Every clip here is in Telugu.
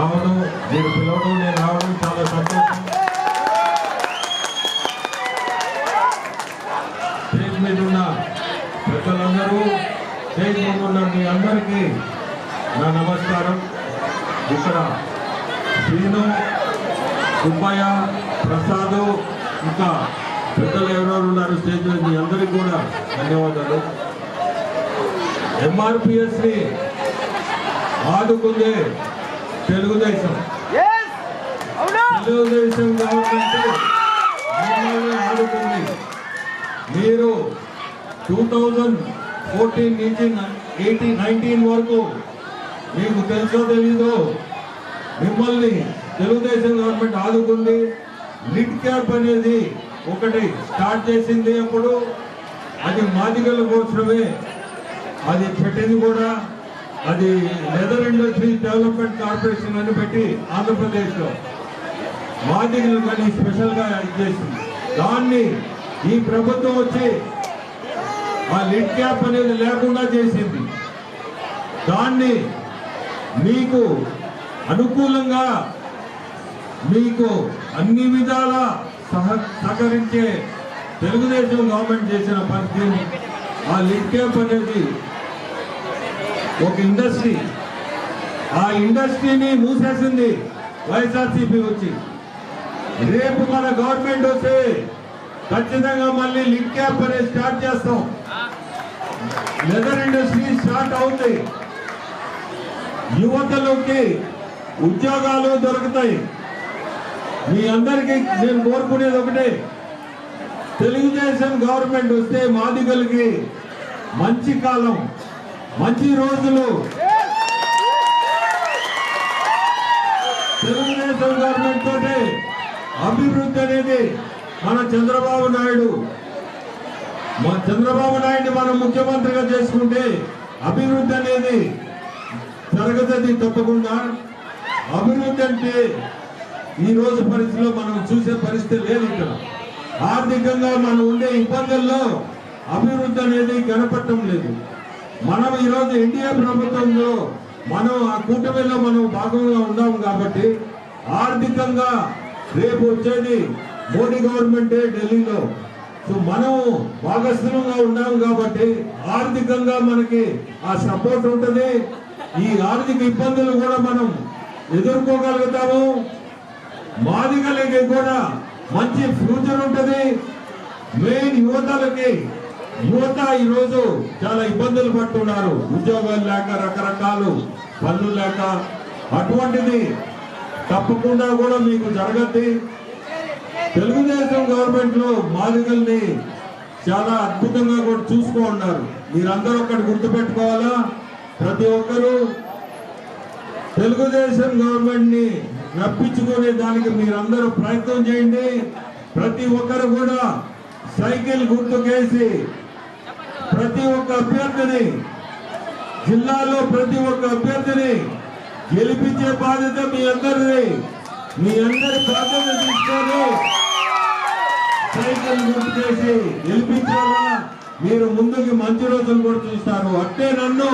రావడం మీరు పిలవడం నేను రావడం చాలా సంతోషం. స్టేజ్ మీద ఉన్న ప్రజలందరూ స్టేజ్ మీద ఉన్న మీ అందరికీ నా నమస్కారం. ఇక్కడ శ్రీను సుబ్బయ్య ప్రసాద్ ఇంకా పెద్దలు ఎవరెవరు ఉన్నారు స్టేజ్ మీద మీ అందరికీ కూడా ధన్యవాదాలు. ఎంఆర్పిఎస్ని ఆదుకుందే తెలుగుదేశం. తెలుగుదేశం గవర్నమెంట్ మీరు టూ థౌజండ్ ఫోర్టీన్ నుంచి ఎయిటీన్ నైన్టీన్ వరకు మీకు తెలుసో తెలీదో మిమ్మల్ని తెలుగుదేశం గవర్నమెంట్ ఆదుకుంది. లిడ్ క్యాప్ అనేది ఒకటి స్టార్ట్ చేసింది అప్పుడు. అది మాదిగల కోసమే అది పెట్టింది కూడా. అది లెదర్ ఇండస్ట్రీ డెవలప్మెంట్ కార్పొరేషన్ అని పెట్టి ఆంధ్రప్రదేశ్లో మాదిగలు కానీ స్పెషల్గా ఇచ్చేసింది దాన్ని ఈ ప్రభుత్వం వచ్చి ఆ లిడ్ క్యాప్ అనేది లేకుండా చేసింది. దాన్ని మీకు అనుకూలంగా మీకు అన్ని విధాల సహ సహకరించే తెలుగుదేశం గవర్నమెంట్ చేసిన పరిస్థితి ఆ లిడ్ క్యాప్ అనేది ఒక ఇండస్ట్రీ. ఆ ఇండస్ట్రీని మూసేసింది వైఎస్ఆర్సీపీ వచ్చి. రేపు మన గవర్నమెంట్ వస్తే ఖచ్చితంగా మళ్ళీ లిడ్ క్యాప్ అనేది స్టార్ట్ చేస్తాం. లెదర్ ఇండస్ట్రీ స్టార్ట్ అవుతుంది యువతలోకి ఉద్యోగాలు దొరుకుతాయి. మీ అందరికీ నేను కోరుకునేది ఒకటే. తెలుగుదేశం గవర్నమెంట్ వస్తే మాదిగలకి మంచి కాలం. మంచి రోజులు. తెలుగుదేశం గవర్నమెంట్ తోటి అభివృద్ధి అనేది మన చంద్రబాబు నాయుడు. మా చంద్రబాబు నాయుడు మనం ముఖ్యమంత్రిగా చేసుకుంటే అభివృద్ధి అనేది జరగదని తప్పకుండా అభివృద్ధి అంటే ఈ రోజు పరిస్థితిలో మనం చూసే పరిస్థితి లేదు ఇక్కడ. ఆర్థికంగా మనం ఉండే ఇబ్బందుల్లో అభివృద్ధి అనేది కనపడటం లేదు. మనం ఈరోజు ఎన్డీఏ ప్రభుత్వంలో మనం ఆ కూటమిలో మనం భాగంగా ఉన్నాం కాబట్టి ఆర్థికంగా రేపు వచ్చేది మోడీ గవర్నమెంటే ఢిల్లీలో. సో మనం భాగస్థులంగా ఉన్నాం కాబట్టి ఆర్థికంగా మనకి ఆ సపోర్ట్ ఉంటుంది. ఈ ఆర్థిక ఇబ్బందులు కూడా మనం ఎదుర్కోగలుగుతాము. మాదిగలకి కూడా మంచి ఫ్యూచర్ ఉంటుంది. మెయిన్ యువతలకి యువత ఈరోజు చాలా ఇబ్బందులు పడుతున్నారు. ఉద్యోగాలు లేక రకరకాలు పనులు లేక అటువంటిది తప్పకుండా కూడా మీకు జరగద్ది. తెలుగుదేశం గవర్నమెంట్లో మాదిగల్ని చాలా అద్భుతంగా కూడా చూసుకో ఉన్నారు. మీరందరూ ఒకటి గుర్తుపెట్టుకోవాలా? ప్రతి ఒక్కరూ తెలుగుదేశం గవర్నమెంట్ని రప్పించుకునే దానికి మీరందరూ ప్రయత్నం చేయండి. ప్రతి ఒక్కరు కూడా సైకిల్ గుర్తుకేసి ప్రతి ఒక్క అభ్యర్థిని జిల్లాలో ప్రతి ఒక్క అభ్యర్థిని గెలిపించే బాధ్యత మీ అందరిది. మీ అందరి బాధ్యత తీసుకొని సైకిల్ గుర్తుకేసి గెలిపించాలా? మీరు ముందుకి మంచి రోజులు కూడా చూస్తారు. అట్టే నన్ను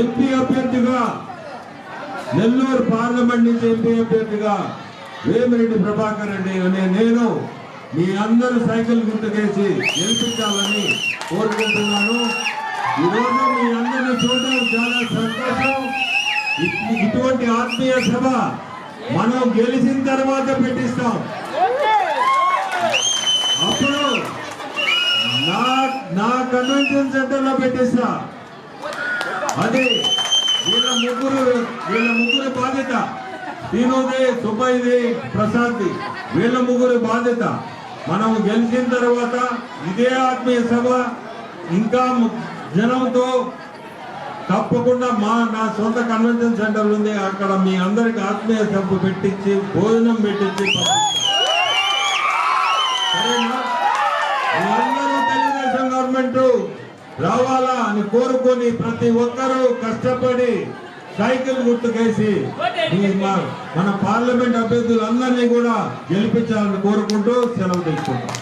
ఎంపీ అభ్యర్థిగా నెల్లూరు పార్లమెంట్ నుంచి ఎంపీ అభ్యర్థిగా వేమిరెడ్డి ప్రభాకర్ రెడ్డి అనే నేను మీ అందరూ సైకిల్ గుర్తుకేసి గెలిపించాలని కోరుకుంటున్నాను. ఈరోజు మీ అందరిని చూడడం చాలా సంతోషం. ఇటువంటి ఆత్మీయ సభ మనం గెలిచిన తర్వాత పెట్టిస్తాం. అప్పుడు నా నా కన్వెన్షన్ సెంటర్లో పెట్టిస్తా. అది వీళ్ళ ముగ్గురు వీళ్ళ ముగ్గురు బాధ్యత. శ్రీనుది సుబ్బయ్యది ప్రసాద్ది వీళ్ళ ముగ్గురు బాధ్యత. మనం గెలిచిన తర్వాత ఇదే ఆత్మీయ సభ ఇంకా జనంతో తప్పకుండా మా నా సొంత కన్వెన్షన్ సెంటర్ ఉంది అక్కడ మీ అందరికి ఆత్మీయ సభ పెట్టించి భోజనం పెట్టించి పంపిస్తాం. తెలుగుదేశం గవర్నమెంట్ రావాలా అని కోరుకొని ప్రతి ఒక్కరూ కష్టపడి సైకిల్ గుర్తుకేసి మన పార్లమెంట్ అభ్యర్థులందరినీ కూడా గెలిపించాలని కోరుకుంటూ సెలవు తీసుకుంటాం.